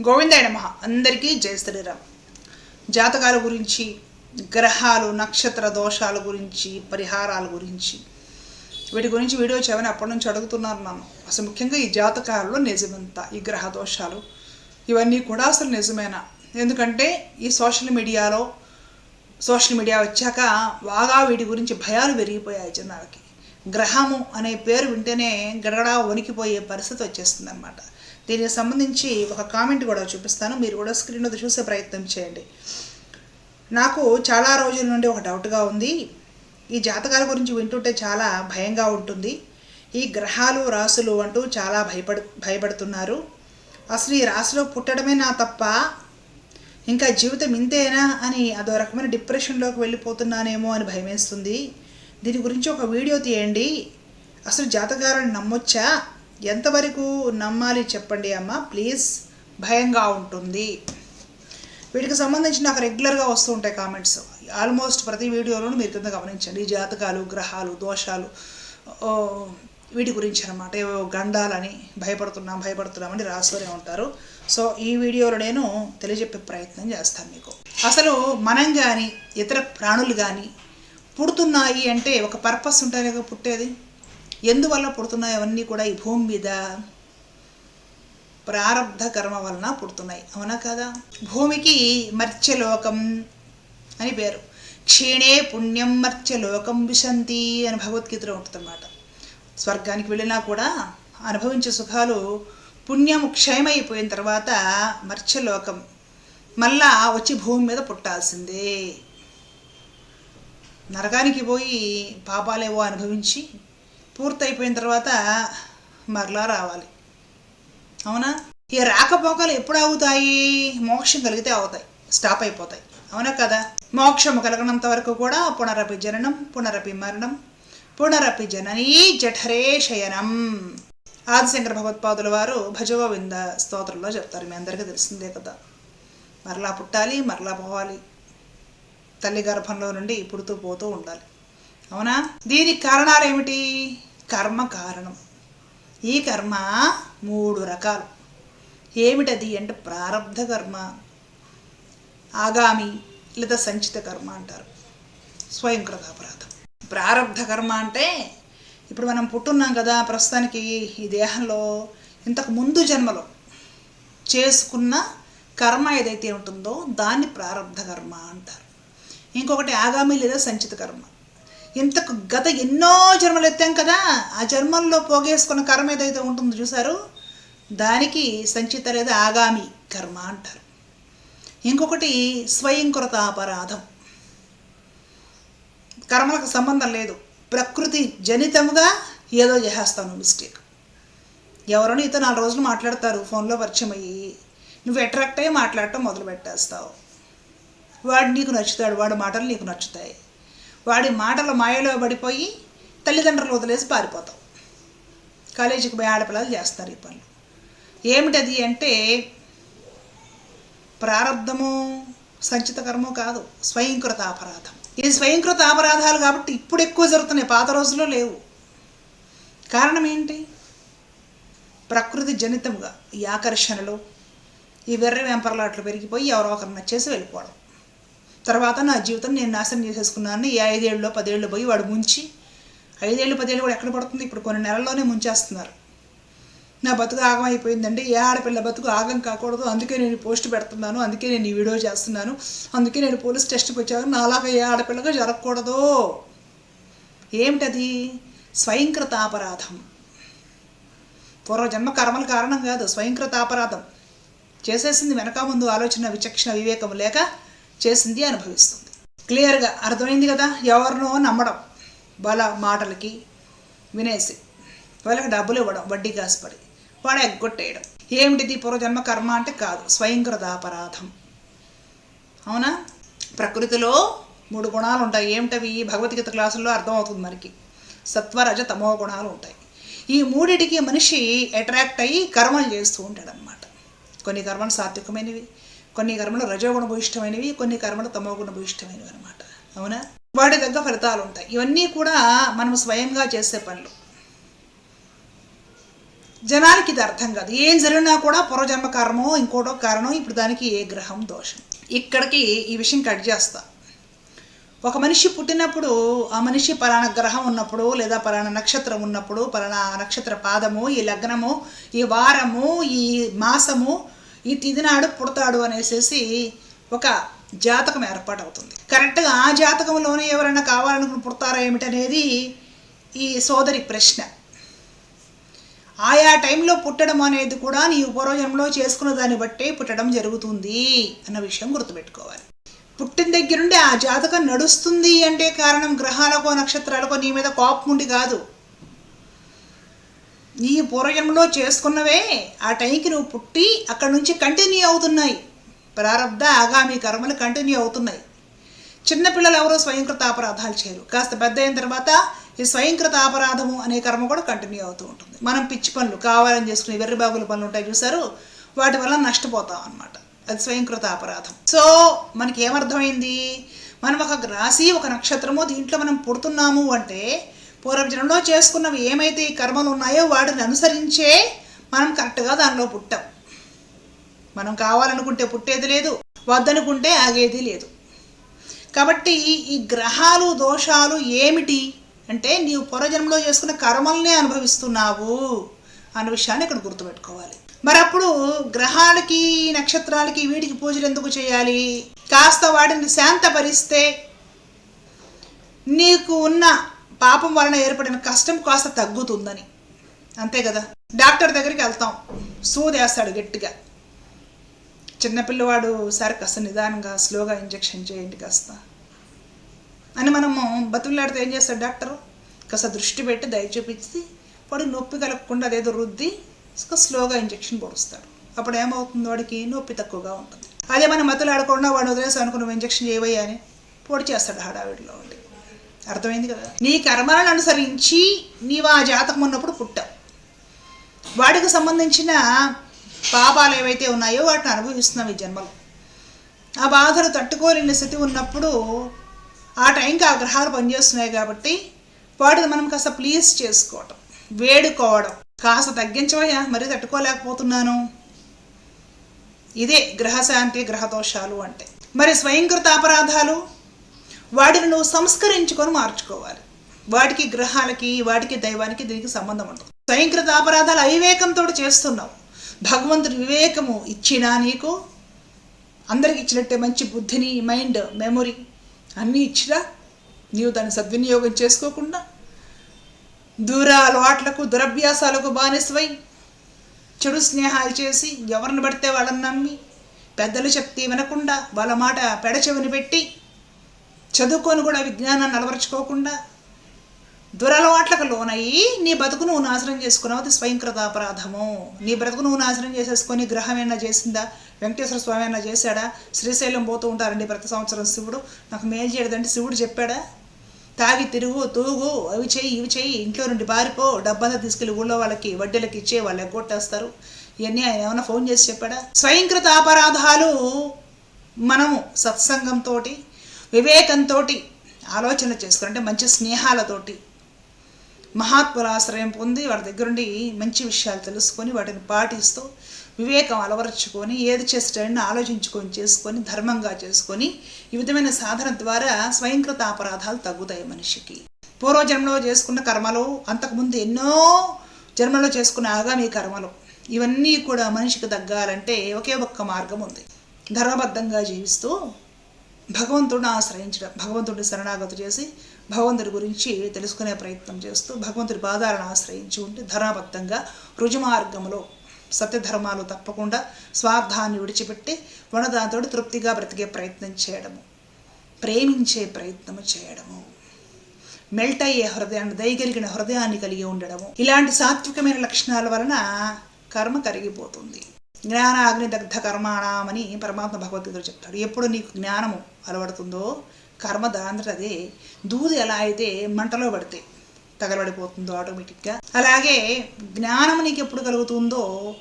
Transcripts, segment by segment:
గోవిందాయ నమ. అందరికీ జయ శ్రీరామ్. జాతకాల గురించి గ్రహాలు నక్షత్ర దోషాల గురించి పరిహారాల గురించి వీటి గురించి వీడియో చేయమని అప్పటి నుంచి అడుగుతున్నారు నన్ను. అసలు ముఖ్యంగా ఈ జాతకాలలో నిజమంతా ఈ గ్రహ దోషాలు ఇవన్నీ కూడా అసలు నిజమేనా? ఎందుకంటే ఈ సోషల్ మీడియాలో సోషల్ మీడియా వచ్చాక బాగా వీటి గురించి భయాలు పెరిగిపోయాయి జనాలకి. గ్రహము అనే పేరు వింటేనే గడగడా వణికిపోయే పరిస్థితి వచ్చేస్తుంది అనమాట దీనికి సంబంధించి ఒక కామెంట్ కూడా చూపిస్తాను. మీరు కూడా స్క్రీన్ మీద చూసే ప్రయత్నం చేయండి. నాకు చాలా రోజుల నుండి ఒక డౌట్గా ఉంది. ఈ జాతకాల గురించి వింటుంటే చాలా భయంగా ఉంటుంది. ఈ గ్రహాలు రాసులు అంటూ చాలా భయపడు భయపడుతున్నారు. అసలు ఈ రాశిలో పుట్టడమే నా తప్ప ఇంకా జీవితం ఇంతేనా అని అదో రకమైన డిప్రెషన్లోకి వెళ్ళిపోతున్నానేమో అని భయమేస్తుంది. దీని గురించి ఒక వీడియో తీయండి. అసలు జాతకాలను నమ్మొచ్చా? ఎంతవరకు నమ్మాలి చెప్పండి అమ్మ? ప్లీజ్. భయంగా ఉంటుంది. వీటికి సంబంధించి నాకు రెగ్యులర్గా వస్తూ ఉంటాయి కామెంట్స్. ఆల్మోస్ట్ ప్రతి వీడియోలోనూ మీరు కింద గమనించండి. జాతకాలు గ్రహాలు దోషాలు వీటి గురించి అనమాట ఏవో గండాలని భయపడుతున్నాం భయపడుతున్నామని రాస్తూనే ఉంటారు. సో ఈ వీడియోలో నేను తెలియజెప్పే ప్రయత్నం చేస్తాను మీకు. అసలు మనం కానీ ఇతర ప్రాణులు కానీ పుడుతున్నాయి అంటే ఒక పర్పస్ ఉంటాయి కదా పుట్టేది? ఎందువల్ల పుడుతున్నాయి? అవన్నీ కూడా ఈ భూమి మీద ప్రారంధ కర్మ వలన పుడుతున్నాయి. అవునా కదా? భూమికి మర్త్యలోకం అని పేరు. క్షీణే పుణ్యం మర్త్యలోకం విశంతి అని భగవద్గీతలో ఉంటుందన్నమాట. స్వర్గానికి వెళ్ళినా కూడా అనుభవించే సుఖాలు పుణ్యం క్షయమైపోయిన తర్వాత మర్త్యలోకం మళ్ళా వచ్చి భూమి మీద పుట్టాల్సిందే. నరకానికి పోయి పాపాలేవో అనుభవించి పూర్తయిపోయిన తర్వాత మరలా రావాలి. అవునా? ఈ రాకపోకలు ఎప్పుడు అవుతాయి మోక్షం కలిగితే అవుతాయి స్టాప్ అయిపోతాయి. అవునా కదా? మోక్షం కలగనంత వరకు కూడా పునరపి జననం పునరపి మరణం పునరపి జననీ జఠరే శయనం ఆదిశంకర భగవత్పాదుల వారు భజగోవింద స్తోత్రంలో చెప్తారు. మీ అందరికీ తెలిసిందే కదా. మరలా పుట్టాలి మరలా పోవాలి. తల్లి గర్భంలో నుండి పుడుతూ పోతూ ఉండాలి. అవునా? దీనికి కారణాలు ఏమిటి? కర్మ కారణం. ఈ కర్మ మూడు రకాలు. ఏమిటది అంటే ప్రారంధ కర్మ ఆగామి లేదా సంచిత కర్మ అంటారు. స్వయంకృత అపరాధం. ప్రారంధ కర్మ అంటే ఇప్పుడు మనం పుట్టున్నాం కదా ప్రస్తుతానికి ఈ దేహంలో ఇంతకు ముందు జన్మలో చేసుకున్న కర్మ ఏదైతే ఉంటుందో దాన్ని ప్రారంధ కర్మ అంటారు. ఇంకొకటి ఆగామి లేదా సంచిత కర్మ. ఇంతకు గత ఎన్నో జన్మలు ఎత్తాం కదా ఆ జన్మల్లో పోగేసుకున్న కర్మ ఏదైతే ఉంటుందో చూసారు దానికి సంచిత లేదా ఆగామి కర్మ అంటారు. ఇంకొకటి స్వయంకృత అపరాధం. కర్మలకు సంబంధం లేదు. ప్రకృతి జనితముగా ఏదో చేసేస్తాను మిస్టేక్ ఎవరో నీతో నాలుగు రోజులు మాట్లాడతారు ఫోన్లో పరిచయం అయ్యి. నువ్వు అట్రాక్ట్ అయ్యి మాట్లాడటం మొదలు పెట్టేస్తావు వాడు నీకు నచ్చుతాడు వాడి మాటలు నీకు నచ్చుతాయి. వాడి మాటల మాయలో పడిపోయి తల్లిదండ్రులు వదిలేసి పారిపోతాం. కాలేజీకి పోయి ఆడపిల్లలు చేస్తారు ఈ పనులు. ఏమిటది అంటే ప్రారంధము సంచిత కర్మ కాదు స్వయంకృత అపరాధం. ఇది స్వయంకృత అపరాధాలు కాబట్టి ఇప్పుడు ఎక్కువ జరుగుతున్నాయి పాత రోజుల్లో లేవు. కారణం ఏంటి? ప్రకృతి జనితముగా ఈ ఆకర్షణలు ఈ వెర్రి వెంపర్లాట్లు పెరిగిపోయి ఎవరో ఒకరిని నచ్చేసి వెళ్ళిపోవడం. తర్వాత నా జీవితం నేను నాశనం చేసేసుకున్నాను ఈ ఐదేళ్ళలో పదేళ్ళు పోయి వాడు ముంచి ఐదేళ్ళు పదేళ్ళు కూడా ఎక్కడ పడుతుంది? ఇప్పుడు కొన్ని నెలల్లోనే ముంచేస్తున్నారు. నా బతుకు ఆగం అయిపోయిందండి. ఏ ఆడపిల్ల బతుకు ఆగం కాకూడదు. అందుకే నేను పోస్ట్ పెడుతున్నాను. అందుకే నేను ఈ వీడియో చేస్తున్నాను. అందుకే నేను పోలీస్ స్టేషన్కి వచ్చాను. నాలాగా ఏ ఆడపిల్లగా జరగకూడదు. ఏమిటది? స్వయంకృత అపరాధం. పూర్వజన్మ కర్మల కారణం కాదు. స్వయంకృత అపరాధం. చేసేసింది వెనక ముందు ఆలోచన విచక్షణ వివేకం లేక చేసింది అనుభవిస్తుంది. క్లియర్గా అర్థమైంది కదా? ఎవరినో నమ్మడం. వాళ్ళ మాటలకి వినేసి వాళ్ళకి డబ్బులు ఇవ్వడం వడ్డీ కాసుపడి వాడు ఎగ్గొట్టేయడం. ఏమిటిది? పూర్వజన్మ కర్మ అంటే కాదు స్వయంకృత అపరాధం. అవునా? ప్రకృతిలో మూడు గుణాలు ఉంటాయి. ఏమిటవి? భగవద్గీత క్లాసుల్లో అర్థమవుతుంది మనకి సత్వరజ తమో గుణాలు ఉంటాయి. ఈ మూడిటికి మనిషి అట్రాక్ట్ అయ్యి కర్మలు చేస్తూ ఉంటాడనమాట కొన్ని కర్మలు సాత్వికమైనవి కొన్ని కర్మలు రజోగుణ భూయిష్టమైనవి కొన్ని కర్మలు తమోగుణ భూయిష్టమైనవి అనమాట అవునా? వాటి తగ్గ ఫలితాలు ఉంటాయి. ఇవన్నీ కూడా మనం స్వయంగా చేసే పనులు. జనానికి ఇది అర్థం కాదు. ఏం జరిగినా కూడా పూర్వజన్మ కారణమో ఇంకోటో కారణం ఇప్పుడు దానికి ఏ గ్రహం దోషం. ఇక్కడికి ఈ విషయం కట్ చేస్తా. ఒక మనిషి పుట్టినప్పుడు ఆ మనిషి పలానా గ్రహం ఉన్నప్పుడు లేదా పలానా నక్షత్రం ఉన్నప్పుడు పలానా నక్షత్ర పాదము ఈ లగ్నము ఈ వారము ఈ మాసము ఈ తిథి నాడు పుడతాడు అనేసి ఒక జాతకం ఏర్పాటు అవుతుంది కరెక్ట్గా ఆ జాతకంలోనే ఎవరైనా కావాలనుకుని పుడతారా ఏమిటనేది ఈ సోదరి ప్రశ్న. ఆయా టైంలో పుట్టడం అనేది కూడా నీ పూర్వజన్మలో చేసుకున్న దాన్ని బట్టే పుట్టడం జరుగుతుంది అన్న విషయం గుర్తుపెట్టుకోవాలి. పుట్టిన దగ్గరుండి ఆ జాతకం నడుస్తుంది అంటే కారణం గ్రహాలకో నక్షత్రాలకో నీ మీద కోపం ఉండి కాదు. నీ పూర్వజన్మలో చేసుకున్నవే ఆ టైంకి నువ్వు పుట్టి అక్కడి నుంచి కంటిన్యూ అవుతున్నాయి. ప్రారంభ ఆగామి కర్మలు కంటిన్యూ అవుతున్నాయి. చిన్నపిల్లలు ఎవరో స్వయంకృత అపరాధాలు చేయరు. కాస్త పెద్ద అయిన తర్వాత ఈ స్వయంకృత అపరాధము అనే కర్మ కూడా కంటిన్యూ అవుతూ ఉంటుంది. మనం పిచ్చి పనులు కావాలని చేసుకునే వెర్రిబాగుల పనులు ఉంటాయి చూసారు వాటి వల్ల నష్టపోతాం అనమాట అది స్వయంకృత అపరాధం. సో మనకి ఏమర్థమైంది? మనం ఒక రాశి ఒక నక్షత్రము దీంట్లో మనం పుడుతున్నాము అంటే పూర్వజనంలో చేసుకున్నవి ఏమైతే ఈ కర్మలు ఉన్నాయో వాటిని అనుసరించే మనం కరెక్ట్గా దానిలో పుట్టాం. మనం కావాలనుకుంటే పుట్టేది లేదు వద్దనుకుంటే ఆగేది లేదు. కాబట్టి ఈ గ్రహాలు దోషాలు ఏమిటి అంటే నీవు పూర్వజన్మలో చేసుకున్న కర్మల్నే అనుభవిస్తున్నావు అన్న విషయాన్ని ఇక్కడ గుర్తుపెట్టుకోవాలి. మరి అప్పుడు గ్రహాలకి నక్షత్రాలకి వీటికి పూజలు ఎందుకు చేయాలి? కాస్త వాటిని శాంతపరిస్తే నీకు ఉన్న పాపం వలన ఏర్పడిన కష్టం కాస్త తగ్గుతుందని. అంతే కదా? డాక్టర్ దగ్గరికి వెళ్తాం. సూదేస్తాడు గట్టిగా. చిన్నపిల్లవాడు సరే కాస్త నిదానంగా స్లోగా ఇంజెక్షన్ చేయండి కాస్త. అని మనము బతుకులాడితే ఏం చేస్తాడు డాక్టర్? కాస్త దృష్టి పెట్టి దయ చూపించి వాడు నొప్పి కలగకుండా అదేదో రుద్ది స్లోగా ఇంజెక్షన్ పొడుస్తాడు. అప్పుడు ఏమవుతుంది? వాడికి నొప్పి తక్కువగా ఉంటుంది. అదే మనం మతులాడకుండా వాడు వదిలేసి అనుకున్న ఇంజెక్షన్ చేయవయ్యా అని పొడి చేస్తాడు హడావిడిలో ఉండి. అర్థమైంది కదా? నీ కర్మలను అనుసరించి నీవు ఆ జాతకం ఉన్నప్పుడు పుట్టావు. వాటికి సంబంధించిన పాపాలు ఏవైతే ఉన్నాయో వాటిని అనుభవిస్తున్నాం ఈ జన్మలో. ఆ బాధలు తట్టుకోలేని స్థితి ఉన్నప్పుడు ఆ టైంకి ఆ గ్రహాలు పనిచేస్తున్నాయి కాబట్టి వాటిని మనం కాస్త ప్లీజ్ చేసుకోవటం వేడుకోవడం. కాస్త తగ్గించవయ్యా మరీ తట్టుకోలేకపోతున్నాను. ఇదే గ్రహశాంతి గ్రహదోషాలు అంటే. మరి స్వయంకృత అపరాధాలు? వాటిని నువ్వు సంస్కరించుకొని మార్చుకోవాలి. వాటికి గ్రహాలకి వాటికి దైవానికి దీనికి సంబంధం ఉంటుంది స్వయంకృత అపరాధాలు అవివేకంతో చేస్తున్నావు. భగవంతుడి వివేకము ఇచ్చినా నీకు అందరికి ఇచ్చినట్టే మంచి బుద్ధిని మైండ్ మెమొరీ అన్నీ ఇచ్చినా నీవు దాన్ని సద్వినియోగం చేసుకోకుండా దూర అలవాట్లకు దురభ్యాసాలకు బానిసవై చెడు స్నేహాలు చేసి ఎవరిని పడితే వాళ్ళని నమ్మి పెద్దలు చెప్తే వినకుండా వాళ్ళ మాట పెడచెవిని పెట్టి చదువుకొని కూడా విజ్ఞానాన్ని అలవరుచుకోకుండా దురలవాట్లకు లోనయ్యి నీ బతుకు నువ్వు నాశనం చేసుకున్నావు అది స్వయంకృత అపరాధము నీ బ్రతుకు నువ్వు నాశనం చేసేసుకొని గ్రహం ఏమైనా చేసిందా? వెంకటేశ్వర స్వామి అయినా చేశాడా? శ్రీశైలం పోతూ ఉంటారండి ప్రతి సంవత్సరం శివుడు. నాకు మేలు చేయడదంటే శివుడు చెప్పాడా? తాగి తిరుగు తూగు అవి చేయి ఇవి చేయి ఇంట్లో నుండి బారిపో డబ్బంతా తీసుకెళ్ళి ఊళ్ళో వాళ్ళకి వడ్డీలకి ఇచ్చే వాళ్ళు ఎగ్గొట్టేస్తారు ఇవన్నీ ఆయన ఏమైనా ఫోన్ చేసి చెప్పాడా? స్వయంకృత అపరాధాలు మనము సత్సంగంతో వివేకంతో ఆలోచన చేసుకుని అంటే మంచి స్నేహాలతోటి మహాత్ముల ఆశ్రయం పొంది వాడి దగ్గరుండి మంచి విషయాలు తెలుసుకొని వాటిని పాటిస్తూ వివేకం అలవరుచుకొని ఏది చేసేటని ఆలోచించుకొని చేసుకొని ధర్మంగా చేసుకొని ఈ విధమైన సాధన ద్వారా స్వయంకృత అపరాధాలు తగ్గుతాయి మనిషికి. పూర్వజన్మలో చేసుకున్న కర్మలు అంతకుముందు ఎన్నో జన్మలో చేసుకున్న ఆగామి కర్మలు ఇవన్నీ కూడా మనిషికి తగ్గాలంటే ఒకే ఒక్క మార్గం ఉంది. ధర్మబద్ధంగా జీవిస్తూ భగవంతుడిని ఆశ్రయించడం భగవంతుడిని శరణాగతి చేసి భగవంతుడి గురించి తెలుసుకునే ప్రయత్నం చేస్తూ భగవంతుడి పాదాలను ఆశ్రయించి ఉంటే ధర్మబద్ధంగా రుజుమార్గంలో సత్యధర్మాలు తప్పకుండా స్వార్థాన్ని విడిచిపెట్టి వనదాంతో తృప్తిగా బ్రతికే ప్రయత్నం చేయడము ప్రేమించే ప్రయత్నము చేయడము. మెల్ట్ అయ్యే హృదయాన్ని దయగలిగిన హృదయాన్ని కలిగి ఉండడము. ఇలాంటి సాత్వికమైన లక్షణాల వలన కర్మ కరిగిపోతుంది. జ్ఞానాగ్ని దగ్ధ కర్మాణమని పరమాత్మ భగవద్గీతలో చెప్తాడు. ఎప్పుడు నీకు జ్ఞానము అలవడుతుందో కర్మ దాంతట అదే దూది ఎలా అయితే మంటలో పడితే తగలబడిపోతుందో ఆటోమేటిక్గా. అలాగే జ్ఞానం నీకు ఎప్పుడు కలుగుతుందో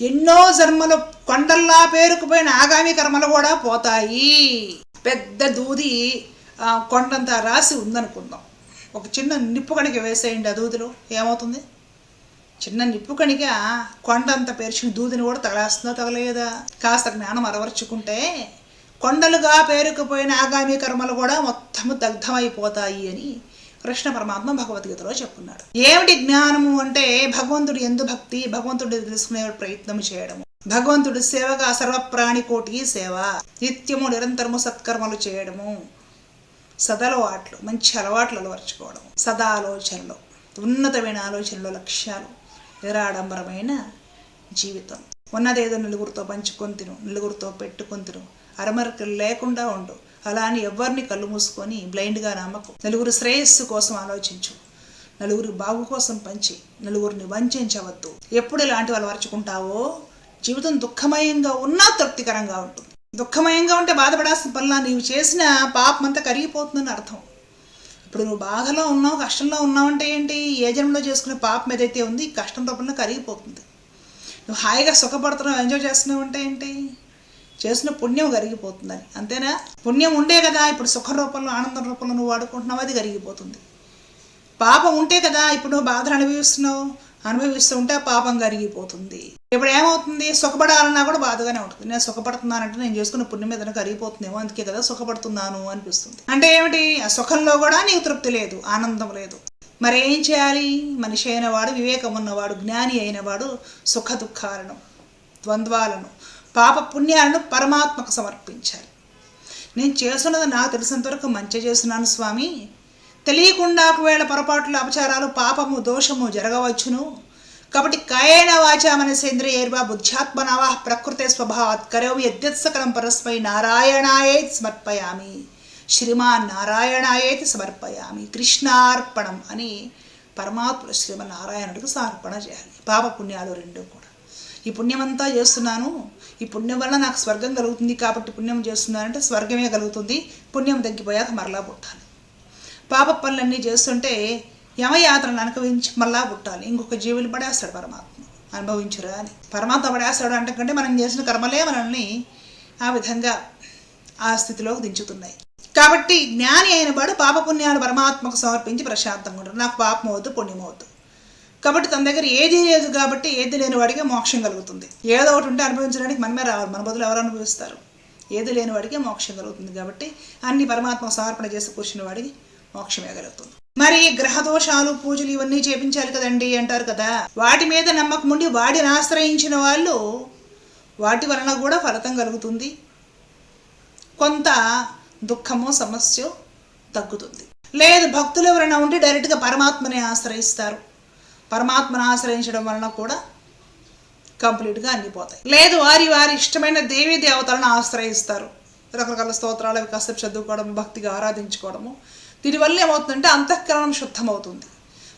ఎన్నో జన్మలు కొండల్లా పేరుకుపోయిన ఆగామి కర్మలు కూడా పోతాయి. పెద్ద దూది ఆ, రాసి ఉందనుకుందాం. ఒక చిన్న నిప్పు కనుక వేసేయండి ఆ దూదిలో. ఏమవుతుంది? చిన్న నిప్పు కణిక కొండంత పేర్చిన దూదిని కూడా తగలేస్తుందో తగలేదా కాస్త జ్ఞానం అలవర్చుకుంటే కొండలుగా పేరుకుపోయిన ఆగామి కర్మలు కూడా మొత్తము దగ్ధమైపోతాయి అని కృష్ణ పరమాత్మ భగవద్గీతలో చెప్పున్నాడు. ఏమిటి జ్ఞానము అంటే భగవంతుడు ఎందు భక్తి? భగవంతుడు తెలుసుకునే ప్రయత్నం చేయడము. భగవంతుడు సేవగా సర్వప్రాణి కోటికి సేవ. నిత్యము నిరంతరము సత్కర్మలు చేయడము. సదలవాట్లు మంచి అలవాట్లు అలవర్చుకోవడం సదాలోచనలు ఉన్నతమైన ఆలోచనలు లక్ష్యాలు. నిరాడంబరమైన జీవితం. ఉన్నదేదో నలుగురితో పంచుకొని తిను నలుగురితో పెట్టుకొని తిను. అరమరకు లేకుండా ఉండు. అలా అని ఎవరిని కళ్ళు మూసుకొని బ్లైండ్గా నమ్మకు. నలుగురు శ్రేయస్సు కోసం ఆలోచించు. నలుగురి బాగు కోసం పంచి నలుగురిని వంచవద్దు. ఎప్పుడు ఇలాంటి వాళ్ళు అలవర్చుకుంటావో జీవితం దుఃఖమయంగా ఉన్నా తృప్తికరంగా ఉంటుంది. దుఃఖమయంగా ఉంటే బాధపడాల్సిన పనులా నీవు చేసిన పాపం అంతా కరిగిపోతుందని అర్థం. ఇప్పుడు నువ్వు బాధలో ఉన్నావు కష్టంలో ఉన్నావు అంటే ఏంటి? ఏ జన్మలో చేసుకునే పాపం ఏదైతే ఉంది కష్టం రూపంలో కరిగిపోతుంది. నువ్వు హాయిగా సుఖపడుతున్నావు ఎంజాయ్ చేస్తున్నావు అంటే ఏంటి? చేసిన పుణ్యం కరిగిపోతుందని. అంతేనా? పుణ్యం ఉండే కదా ఇప్పుడు సుఖ రూపంలో ఆనందం రూపంలో నువ్వు వాడుకుంటున్నావు అది కరిగిపోతుంది. పాపం ఉంటే కదా ఇప్పుడు నువ్వు బాధలు అనుభవిస్తున్నావు అనుభవిస్తూ ఉంటే ఆ పాపం కరిగిపోతుంది. ఇప్పుడు ఏమవుతుంది? సుఖపడాలన్నా కూడా బాధగానే ఉంటుంది. నేను సుఖపడుతున్నానంటే నేను చేసుకున్న పుణ్యం ఏదైనా కరిగిపోతుందేమో అందుకే కదా సుఖపడుతున్నాను అనిపిస్తుంది. అంటే ఏమిటి? ఆ సుఖంలో కూడా నీకు తృప్తి లేదు ఆనందం లేదు. మరి ఏం చేయాలి? మనిషి అయినవాడు వివేకం ఉన్నవాడు జ్ఞాని అయినవాడు సుఖ దుఃఖాలను ద్వంద్వాలను పాప పుణ్యాలను పరమాత్మకు సమర్పించాలి. నేను చేస్తున్నది నాకు తెలిసినంత వరకు మంచి చేస్తున్నాను స్వామి. తెలియకుండా ఒకవేళ పొరపాట్లు అపచారాలు పాపము దోషము జరగవచ్చును. కాబట్టి కాయేన వాచా మనసేంద్రియైర్వా బుద్ధ్యాత్మనావా ప్రకృతే స్వభావాత్ కరోమి యద్యత్సకలం పరస్మై నారాయణాయే సమర్పయామి. శ్రీమాన్ నారాయణాయేతి సమర్పయామి. కృష్ణార్పణం అని పరమాత్మ శ్రీమన్నారాయణుడికి సమర్పణ చేయాలి. పాప పుణ్యాలు రెండు కూడా. ఈ పుణ్యమంతా చేస్తున్నాను. ఈ పుణ్యం వల్ల నాకు స్వర్గం కలుగుతుంది కాబట్టి పుణ్యం చేస్తున్నానంటే స్వర్గమే కలుగుతుంది. పుణ్యం తగ్గిపోయాక మరలా పుట్టాలి. పాప పనులన్నీ చేస్తుంటే యమయాత్రను అనుభవించి మళ్ళా పుట్టాలి. ఇంకొక జీవులు పడేస్తాడు పరమాత్మ. అనుభవించురా అని. పరమాత్మ పడేస్తాడు అంటే కంటే మనం చేసిన కర్మలే మనల్ని ఆ విధంగా ఆ స్థితిలోకి దించుతున్నాయి. కాబట్టి జ్ఞాని అయిన వాడు పాపపుణ్యాలు పరమాత్మకు సమర్పించి ప్రశాంతంగా ఉంటాడు. నాకు పాపం అవద్దు పుణ్యం అవద్దు. కాబట్టి తన దగ్గర ఏది లేదు కాబట్టి ఏది లేని వాడికి మోక్షం కలుగుతుంది. ఏదో ఒకటి ఉంటే అనుభవించడానికి మనమే రావాలి. మన బదులు ఎవరు అనుభవిస్తారు? ఏది లేని వాడికి మోక్షం కలుగుతుంది కాబట్టి అన్ని పరమాత్మ సమర్పణ చేసి కూర్చున్న వాడికి మోక్షమే కలుగుతుంది. మరి గ్రహ దోషాలు పూజలు ఇవన్నీ చేపించాలి కదండి అంటారు కదా. వాటి మీద నమ్మకం ఉండి వాటిని ఆశ్రయించిన వాళ్ళు వాటి వలన కూడా ఫలితం కలుగుతుంది. కొంత దుఃఖము సమస్య తగ్గుతుంది. లేదు భక్తులు ఎవరైనా ఉంటే డైరెక్ట్గా పరమాత్మని ఆశ్రయిస్తారు. పరమాత్మను ఆశ్రయించడం వలన కూడా కంప్లీట్గా అన్ని పోతాయి. లేదు వారి వారి ఇష్టమైన దేవీ దేవతలను ఆశ్రయిస్తారు. రకరకాల స్తోత్రాలు అవి కాసేపు చదువుకోవడం భక్తిగా ఆరాధించుకోవడము. దీనివల్ల ఏమవుతుందంటే అంతఃకరణం శుద్ధమవుతుంది.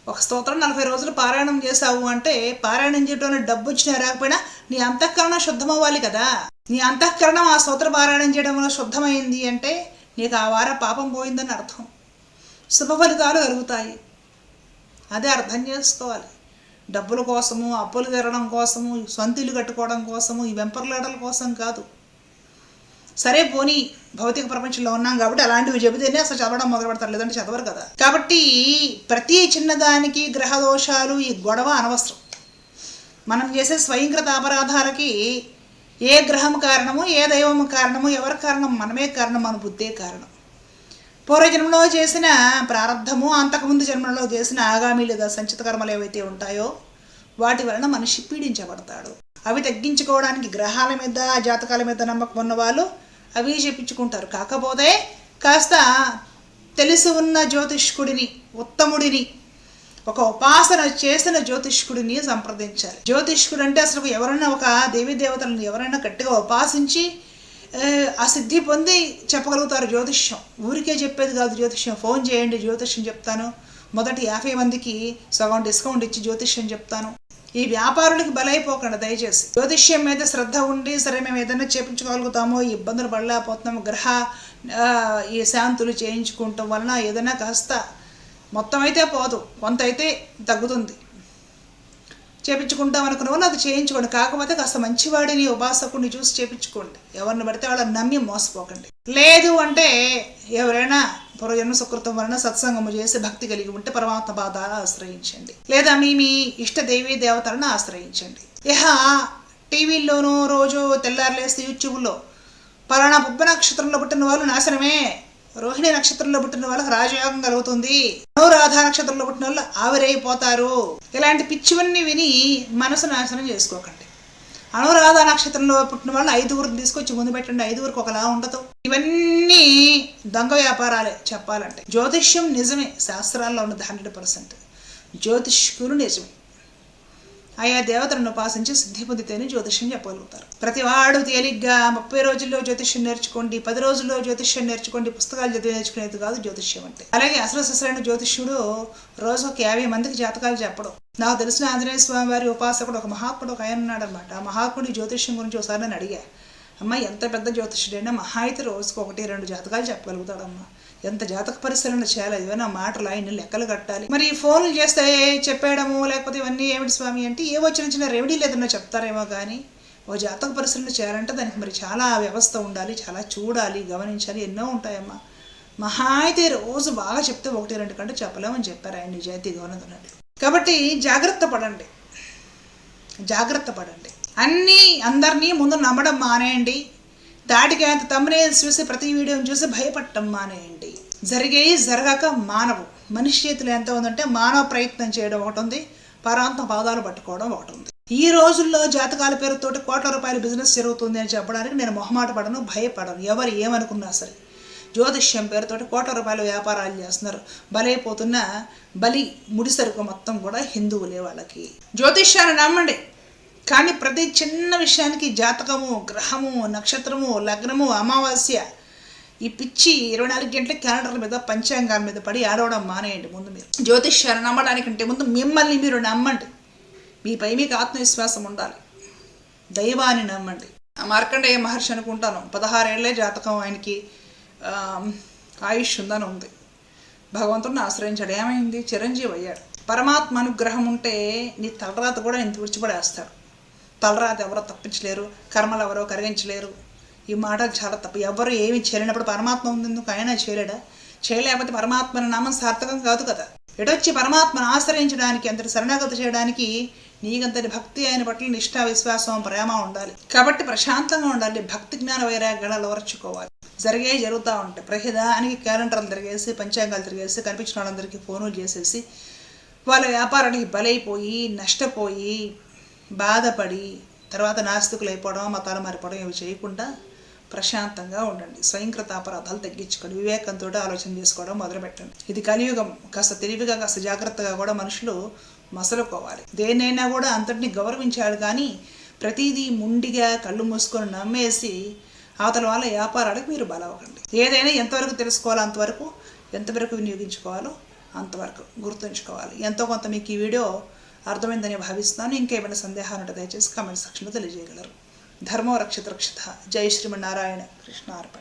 ఒక స్తోత్రం నలభై రోజులు పారాయణం చేసావు అంటే పారాయణం చేయడంలో డబ్బు వచ్చినా రాకపోయినా నీ అంతఃకరణం శుద్ధమవ్వాలి కదా. నీ అంతఃకరణం ఆ స్తోత్ర పారాయణం చేయడం వల్ల శుద్ధమైంది అంటే నీకు ఆ వార పాపం పోయిందని అర్థం. శుభ ఫలితాలు కలుగుతాయి. అదే అర్థం చేసుకోవాలి. డబ్బుల కోసము అప్పులు తిరగడం కోసము సొంతిల్లు కట్టుకోవడం కోసము ఈ వెంపర్లాడల కోసం కాదు. సరే పోనీ భౌతిక ప్రపంచంలో ఉన్నాం కాబట్టి అలాంటివి చెబితేనే అసలు చదవడం మొదలు పెడతారు లేదంటే చదవరు కదా. కాబట్టి ప్రతి చిన్నదానికి గ్రహ దోషాలు ఈ గొడవ అనవసరం. మనం చేసే స్వయంకృత అపరాధాలకి ఏ గ్రహం కారణము ఏ దైవం కారణము ఎవరి కారణం మనమే కారణం మన బుద్ధే కారణం. పూర్వజన్మలో చేసిన ప్రారంధము అంతకుముందు జన్మలో చేసిన ఆగామి లేదా సంచిత కర్మలు ఏవైతే ఉంటాయో వాటి వలన మనిషి పీడించబడతాడు. అవి తగ్గించుకోవడానికి గ్రహాల మీద జాతకాల మీద నమ్మకం ఉన్న వాళ్ళు అవి చెప్పించుకుంటారు. కాకపోతే కాస్త తెలిసి ఉన్న జ్యోతిష్కుడిని ఉత్తముడిని ఒక ఉపాసన చేసిన జ్యోతిష్కుడిని సంప్రదించాలి. జ్యోతిష్కుడు అంటే అసలు ఎవరైనా ఒక దేవీ దేవతలను ఎవరైనా గట్టిగా ఉపాసించి ఆ, సిద్ధి పొంది చెప్పగలుగుతారు జ్యోతిష్యం. ఊరికే చెప్పేది కాదు జ్యోతిష్యం. ఫోన్ చేయండి జ్యోతిష్యం చెప్తాను. మొదటి యాభై మందికి సగం డిస్కౌంట్ ఇచ్చి జ్యోతిష్యం చెప్తాను. ఈ వ్యాపారులకి బలైపోకండి దయచేసి. జ్యోతిష్యం మీద శ్రద్ధ ఉండి సరే మేము ఏదైనా చేపించుకోగలుగుతామో ఇబ్బందులు పడలేకపోతున్నాము గ్రహ ఈ శాంతులు చేయించుకుంటాం వలన ఏదైనా కాస్త మొత్తం అయితే పోదు. కొంత అయితే తగ్గుతుంది. చేపించుకుంటాం అనుకున్న అది చేయించుకోండి. కాకపోతే కాస్త మంచివాడిని ఉపాసకుడిని చూసి చేపించుకోండి. ఎవరిని పడితే వాళ్ళని నమ్మి మోసపోకండి. లేదు అంటే ఎవరైనా పూర్వజన్మ సుకృతం వలన సత్సంగము చేసి భక్తి కలిగి ఉంటే పరమాత్మ బాధ ఆశ్రయించండి. లేదా మీ మీ ఇష్ట దేవీ దేవతలను ఆశ్రయించండి. ఇహ టీవీల్లోనూ రోజు తెల్లారులేస్తే యూట్యూబ్లో పలానా పుబ్బ నక్షత్రంలో పుట్టిన వాళ్ళు నాశనమే. రోహిణి నక్షత్రంలో పుట్టిన వాళ్ళకి రాజయోగం కలుగుతుంది. అనురాధ నక్షత్రంలో పుట్టిన వాళ్ళు ఆవిరైపోతారు. ఇలాంటి పిచ్చివన్నీ విని మనసు నాశనం చేసుకోకండి. అనురాధ నక్షత్రంలో పుట్టిన వాళ్ళు ఐదుగురిని తీసుకొచ్చి ముందు పెట్టండి ఐదుగురికి ఒకలా ఉండదు. ఇవన్నీ దొంగ వ్యాపారాలే చెప్పాలంటే. జ్యోతిష్యం నిజమే శాస్త్రాల్లో ఉన్నది హండ్రెడ్ పర్సెంట్. జ్యోతిష్కులు నిజమే. ఆయా దేవతలను ఉపాసించి సిద్ధి పొందితేనే జ్యోతిష్యం చెప్పగలుగుతారు. ప్రతివాడు తేలిగ్గా ముప్పై రోజుల్లో జ్యోతిష్యం నేర్చుకోండి పది రోజుల్లో జ్యోతిష్యం నేర్చుకోండి పుస్తకాలు చదివి నేర్చుకునేది కాదు జ్యోతిష్యం అంటే. అలాగే అసలు అసలైన జ్యోతిష్యుడు రోజు ఒక యాభై మందికి జాతకాలు చెప్పడం. నాకు తెలిసిన ఆంజనేయ స్వామి వారి ఉపాసకుడు ఒక మహాత్ముడు ఒక ఆయన ఉన్నాడు అనమాట ఆ మహాత్ముడి జ్యోతిష్యం గురించి ఒకసారి నేను అడిగా అమ్మ ఎంత పెద్ద జ్యోతిష్యుడైనా మహా అయితే రోజుకు ఒకటి రెండు జాతకాలు చెప్పగలుగుతాడమ్మా. ఎంత జాతక పరిశీలన చేయాలి? ఏమైనా మాటలు ఆయన లెక్కలు కట్టాలి. మరి ఫోన్లు చేస్తే చెప్పేయడము లేకపోతే ఇవన్నీ ఏమిటి స్వామి అంటే ఏవో చిన్న చిన్న రెమెడీలు ఏదన్నా చెప్తారేమో కానీ ఓ జాతక పరిశీలన చేయాలంటే దానికి మరి చాలా వ్యవస్థ ఉండాలి చాలా చూడాలి గమనించాలి ఎన్నో ఉంటాయమ్మా. మహా అయితే రోజు బాగా చెప్తే ఒకటి రెండు కంటే చెప్పలేమని చెప్పారు ఆయన నిజాయితీ గమనించినట్లు కాబట్టి జాగ్రత్త పడండి. జాగ్రత్త పడండి. అన్నీ అందరినీ ముందు నమ్మడం మానేయండి. దాటికి అంత తమ్మునేల్స్ చూసి ప్రతి వీడియోని చూసి భయపడటం మానేయండి జరిగేవి జరగక మానవు. మనిషి చేతిలో ఎంత ఉందంటే మానవ ప్రయత్నం చేయడం ఒకటి ఉంది పరాంత పాదాలు పట్టుకోవడం ఒకటి ఉంది. ఈ రోజుల్లో జాతకాల పేరుతోటి కోట్ల రూపాయల బిజినెస్ జరుగుతుంది అని చెప్పడానికి నేను మొహమాట పడను భయపడను. ఎవరు ఏమనుకున్నా సరే. జ్యోతిష్యం పేరుతోటి కోట్ల రూపాయల వ్యాపారాలు చేస్తున్నారు. బలైపోతున్న బలి ముడిసరుకు మొత్తం కూడా హిందువులే వాళ్ళకి. జ్యోతిష్యాన్ని నమ్మండి. కానీ ప్రతి చిన్న విషయానికి జాతకము గ్రహము నక్షత్రము లగ్నము అమావాస్య ఈ పిచ్చి ఇరవై నాలుగు గంటల క్యాలెండర్ మీద పంచాంగాల మీద పడి ఆడవడం మానేయండి ముందు మీరు. జ్యోతిష్యాన్ని నమ్మడానికంటే ముందు మిమ్మల్ని మీరు నమ్మండి. మీపై మీకు ఆత్మవిశ్వాసం ఉండాలి. దైవాన్ని నమ్మండి. ఆ మార్కండేయ మహర్షి అనుకుంటాను పదహారేళ్ళే జాతకం ఆయనకి ఆయుష్ ఉందని ఉంది. భగవంతుడిని ఆశ్రయించాడు. ఏమైంది? చిరంజీవి అయ్యాడు. పరమాత్మ అనుగ్రహం ఉంటే నీ తలరాత కూడా ఇంత విడిచిపడేస్తాడు. తలరాతి ఎవరో తప్పించలేరు కర్మలు ఎవరో కరిగించలేరు. ఈ మాటలు చాలా తప్పు. ఎవరు ఏమి చేయలేనప్పుడు పరమాత్మ ఉందేందుకు ఆయన చేయలేడా? చేయలేకపోతే పరమాత్మ నామం సార్థకం కాదు కదా. ఎడొచ్చి పరమాత్మను ఆశ్రయించడానికి అంతటి శరణాగతి చేయడానికి నీకంతటి భక్తి అయిన పట్ల నిష్ఠా విశ్వాసం ప్రేమ ఉండాలి. కాబట్టి ప్రశాంతంగా ఉండాలి. భక్తి జ్ఞాన వైరాగ్యాలు అలవర్చుకోవాలి జరిగే జరుగుతూ ఉంటాయి ప్రతిదానికి క్యాలెండర్లు తిరిగేసి పంచాంగాలు తిరిగేసి కనిపించిన వాళ్ళందరికీ ఫోనులు చేసేసి వాళ్ళ వ్యాపారానికి బలైపోయి నష్టపోయి బాధపడి తర్వాత నాస్తికులు అయిపోవడం మతాలు మారిపోవడం ఇవి చేయకుండా ప్రశాంతంగా ఉండండి. స్వయంకృత అపరాధాలు తగ్గించుకోండి. వివేకంతో ఆలోచన చేసుకోవడం మొదలుపెట్టండి. ఇది కలియుగం. కాస్త తెలివిగా కాస్త జాగ్రత్తగా కూడా మనుషులు మసలుకోవాలి. దేన్నైనా కూడా అంతటిని గౌరవించాడు కానీ ప్రతిదీ ముండిగా కళ్ళు మూసుకొని నమ్మేసి అవతల వాళ్ళ వ్యాపారాలకు మీరు బలవకండి. ఏదైనా ఎంతవరకు తెలుసుకోవాలో అంతవరకు ఎంతవరకు వినియోగించుకోవాలో అంతవరకు గుర్తుంచుకోవాలి. ఎంతో కొంత మీకు ఈ వీడియో అర్థమైందని భావిస్తున్నాను. ఇంకేమైనా సందేహాలు ఉంటే దయచేసి కామెంట్ సెక్షన్లో తెలియజేయగలరు. ధర్మో రక్షిత రక్షిత. జై శ్రీమన్నారాయణ. కృష్ణ అర్పణ